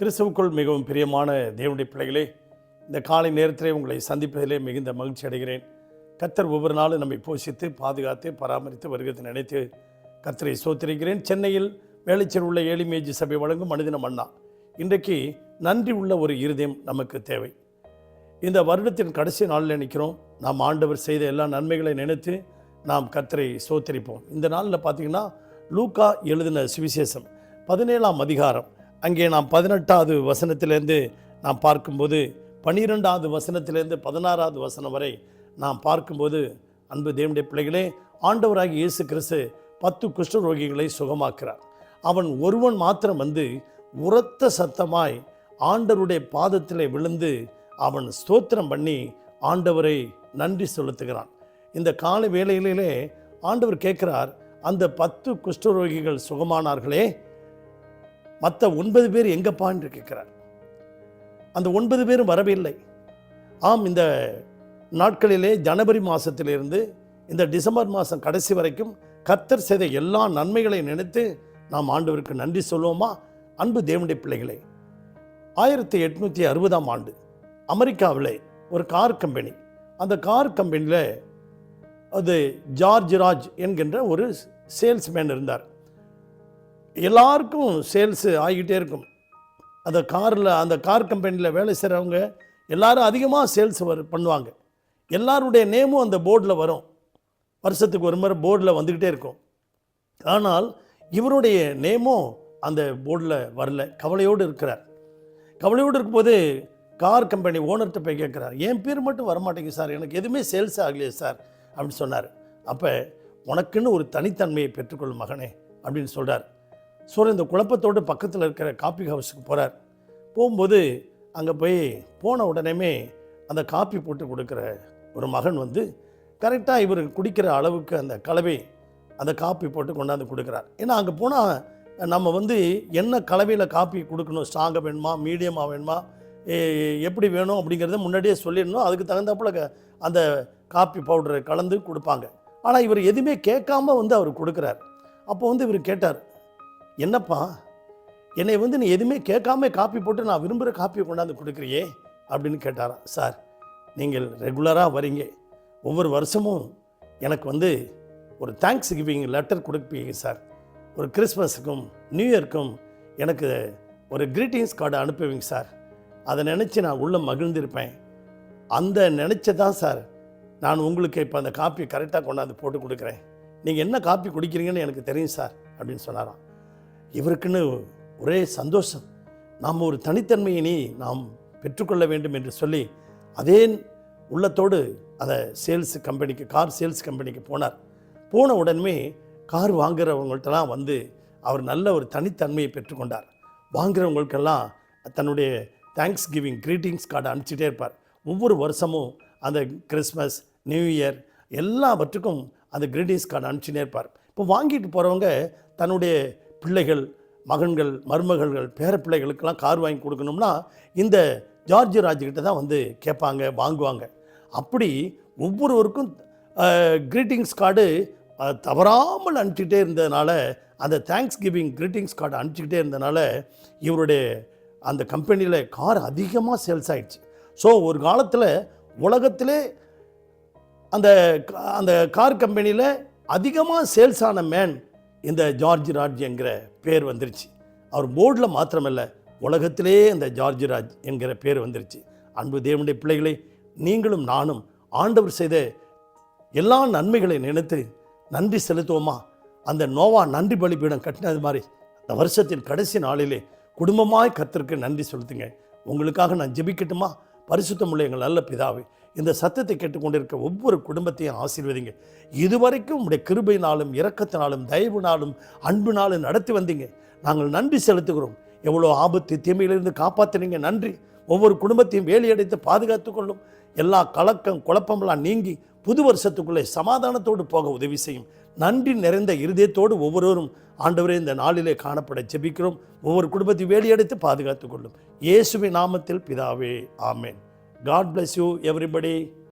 கிறிஸ்துவுக்குள் மிகவும் பிரியமான தேவனுடைய பிள்ளைகளே இந்த காலை நேரத்திலே உங்களை சந்திப்பதிலே மிகுந்த மகிழ்ச்சி அடைகிறேன். கத்தர் ஒவ்வொரு நாளும் நம்மை போஷித்து பாதுகாத்து பராமரித்து வருகிறது நினைத்து கத்தரை சோத்திருக்கிறேன் சென்னையில் வேலைச்சல் உள்ள ஏழிமேஜி சபை வழங்கும் மனிதன மன்னா இன்றைக்கு நன்றி உள்ள ஒரு இருதயம் நமக்கு தேவை. இந்த வருடத்தின் கடைசி நாளில் நிற்கிறோம் நாம் ஆண்டவர் செய்த எல்லா நன்மைகளை நினைத்து நாம் கத்தரை சோத்தரிப்போம் இந்த நாளில் பார்த்தீங்கன்னா லூக்கா எழுதின சுவிசேஷம் பதினேழாம் அதிகாரம் அங்கே நாம் பதினெட்டாவது வசனத்திலேருந்து நாம் பார்க்கும்போது பன்னிரெண்டாவது வசனத்திலேருந்து பதினாறாவது வசனம் வரை நாம் பார்க்கும்போது அன்பு தேவனுடைய பிள்ளைகளே ஆண்டவராகி இயேசு கிறிஸ்து பத்து குஷ்டரோகிகளை சுகமாக்குறார். அவன் ஒருவன் மாத்திரம் வந்து உரத்த சத்தமாய் ஆண்டவருடைய பாதத்தில் விழுந்து அவன் ஸ்தோத்திரம் பண்ணி ஆண்டவரை நன்றி செலுத்துகிறான். இந்த காலை வேளையிலே ஆண்டவர் கேட்கிறார் அந்த பத்து குஷ்டரோகிகள் சுகமானார்களே? மற்ற ஒன்பது பேர் எங்கப்பா என்று கேட்கிறார். அந்த ஒன்பது பேரும் வரவில்லை. ஆம் இந்த நாட்களிலே ஜனவரி மாதத்திலிருந்து இந்த டிசம்பர் மாதம் கடைசி வரைக்கும் கத்தர் செய்த எல்லா நன்மைகளை நினைத்து நாம் ஆண்டவருக்கு நன்றி சொல்லுவோமா? அன்பு தேவனுடைய பிள்ளைகளே ஆயிரத்தி எட்நூற்றி அறுபதாம் ஆண்டு அமெரிக்காவில் ஒரு கார் கம்பெனி. அந்த கார் கம்பெனியில் அது ஜார்ஜ் ராஜ் என்கின்ற ஒரு சேல்ஸ்மேன் இருந்தார். எல்லாருக்கும் சேல்ஸு ஆகிக்கிட்டே இருக்கும். அந்த காரில் அந்த கார் கம்பெனியில் வேலை செய்கிறவங்க எல்லாரும் அதிகமாக சேல்ஸ் வரு பண்ணுவாங்க. எல்லாருடைய நேமும் அந்த போர்டில் வரும். வருஷத்துக்கு ஒரு முறை போர்டில் வந்துக்கிட்டே இருக்கும். ஆனால் இவருடைய நேமும் அந்த போர்டில் வரல. கவலையோடு இருக்கிறார். கவலையோடு இருக்கும்போது கார் கம்பெனி ஓனர்கிட்ட போய் கேட்குறார். என் பேர் மட்டும் வரமாட்டேங்குது சார். எனக்கு எதுவுமே சேல்ஸ் ஆகலையே சார். அப்படின்னு சொன்னார். அப்போ உனக்குன்னு ஒரு தனித்தன்மையை பெற்றுக்கொள்ளும் மகனே அப்படின்னு சொல்கிறார் ஸோ இந்த குழப்பத்தோடு பக்கத்தில் இருக்கிற காப்பி ஹவுஸுக்கு போகிறார் போகும்போது அங்கே போய் போன உடனேமே அந்த காப்பி போட்டு கொடுக்குற ஒரு மகன் வந்து கரெக்டாக இவர் குடிக்கிற அளவுக்கு அந்த கலவை அந்த காப்பி போட்டு கொண்டாந்து கொடுக்குறார். ஏன்னா அங்கே போனால் நம்ம வந்து என்ன கலவையில் காப்பி கொடுக்கணும்? ஸ்ட்ராங்காக வேணுமா? மீடியமாக வேணுமா? எப்படி வேணும்? அப்படிங்கிறத முன்னாடியே சொல்லிடணும். அதுக்கு தகுந்தாப்புல அந்த காப்பி பவுடரை கலந்து கொடுப்பாங்க. ஆனால் இவர் எதுவுமே கேட்காம வந்து அவர் கொடுக்குறார். அப்போ வந்து இவர் கேட்டார் என்னப்பா? என்னை வந்து நீ எதுவுமே கேட்காம காப்பி போட்டு நான் விரும்புகிற காப்பியை கொண்டாந்து கொடுக்குறியே? அப்படின்னு கேட்டாராம் சார் நீங்கள் ரெகுலராக வரீங்க. ஒவ்வொரு வருஷமும் எனக்கு வந்து ஒரு தேங்க்ஸ் கிவிங் லெட்டர் கொடுப்பீங்க சார். ஒரு கிறிஸ்மஸுக்கும் நியூ இயர்க்கும் எனக்கு ஒரு க்ரீட்டிங்ஸ் கார்டு அனுப்புவீங்க சார். அதை நினச்சி நான் உள்ளே மகிழ்ந்திருப்பேன். அந்த நினச்சதான் சார் நான் உங்களுக்கு இப்போ அந்த காப்பி கரெக்டாக கொண்டாந்து போட்டு கொடுக்குறேன். நீங்கள் என்ன காப்பி குடிக்கிறீங்கன்னு எனக்கு தெரியும் சார் அப்படின்னு சொன்னாராம். இவருக்குன்னு ஒரே சந்தோஷம். நாம் ஒரு தனித்தன்மையினை நாம் பெற்றுக்கொள்ள வேண்டும் என்று சொல்லி அதே உள்ளத்தோடு அதை சேல்ஸ் கம்பெனிக்கு கார் சேல்ஸ் கம்பெனிக்கு போனார். போன உடனே கார் வாங்குறவங்கள்ட்டலாம் வந்து அவர் நல்ல ஒரு தனித்தன்மையை பெற்றுக்கொண்டார். வாங்குறவங்களுக்கெல்லாம் தன்னுடைய தேங்க்ஸ் கிவிங் க்ரீட்டிங்ஸ் கார்டு அனுப்பிச்சிட்டே இருப்பார். ஒவ்வொரு வருஷமும் அந்த கிறிஸ்மஸ் நியூ இயர் எல்லாவற்றுக்கும் அந்த க்ரீட்டிங்ஸ் கார்டு அனுப்பிச்சிட்டே இருப்பார். இப்போ வாங்கிட்டு போகிறவங்க தன்னுடைய பிள்ளைகள் மகன்கள் மருமகள்கள் பேரப்பிள்ளைகளுக்கெல்லாம் கார் வாங்கி கொடுக்கணும்னா இந்த ஜார்ஜ் ராஜ்கிட்ட தான் வந்து கேட்பாங்க வாங்குவாங்க. அப்படி ஒவ்வொருவருக்கும் க்ரீட்டிங்ஸ் கார்டு தவறாமல் அனுப்பிச்சிக்கிட்டே இருந்ததுனால அந்த தேங்க்ஸ் கிவிங் க்ரீட்டிங்ஸ் கார்டு அனுப்பிச்சிக்கிட்டே இருந்ததுனால இவருடைய அந்த கம்பெனியில் கார் அதிகமாக சேல்ஸ் ஆகிடுச்சு ஸோ ஒரு காலத்தில் உலகத்திலே அந்த அந்த கார் கம்பெனியில் அதிகமாக சேல்ஸ் ஆன மேன் இந்த ஜார்ஜ் ராஜ் என்கிற பேர் வந்துருச்சு. அவர் போர்டில் மாத்திரமல்ல உலகத்திலே இந்த ஜார்ஜ் ராஜ் என்கிற பேர் வந்துருச்சு. அன்பு தேவனுடைய பிள்ளைகளை நீங்களும் நானும் ஆண்டவர் செய்த எல்லா நன்மைகளை நினைத்து நன்றி செலுத்துவோமா? அந்த நோவா நன்றி பலிபீடம் கட்டினது மாதிரி அந்த வருஷத்தின் கடைசி நாளிலே குடும்பமாய் கத்திற்கு நன்றி செலுத்துங்க. உங்களுக்காக நான் ஜெபிக்கட்டுமா? பரிசுத்தமுள்ள எங்கள் நல்ல பிதாவை இந்த சத்தத்தை கேட்டுக்கொண்டிருக்க ஒவ்வொரு குடும்பத்தையும் ஆசீர்வதிங்க. இதுவரைக்கும் உங்களுடைய கிருபையினாலும் இரக்கத்தினாலும் தயவுனாலும் அன்பினாலும் நடத்தி வந்தீங்க. நாங்கள் நன்றி செலுத்துகிறோம். எவ்வளோ ஆபத்து தீமையிலிருந்து காப்பாற்றினீங்க நன்றி. ஒவ்வொரு குடும்பத்தையும் வேலையடைத்து பாதுகாத்து கொள்ளும். எல்லா கலக்கம் குழப்பமெல்லாம் நீங்கி புது வருஷத்துக்குள்ளே சமாதானத்தோடு போக உதவி செய்யும். நன்றி நிறைந்த இருதயத்தோடு ஒவ்வொருவரும் ஆண்டவரே இந்த நாளிலே காணப்பட ஜெபிக்கிறோம். ஒவ்வொரு குடும்பத்தையும் வேலையடைத்து பாதுகாத்து கொள்ளும். இயேசுவின் நாமத்தில் பிதாவே. ஆமேன். God bless you everybody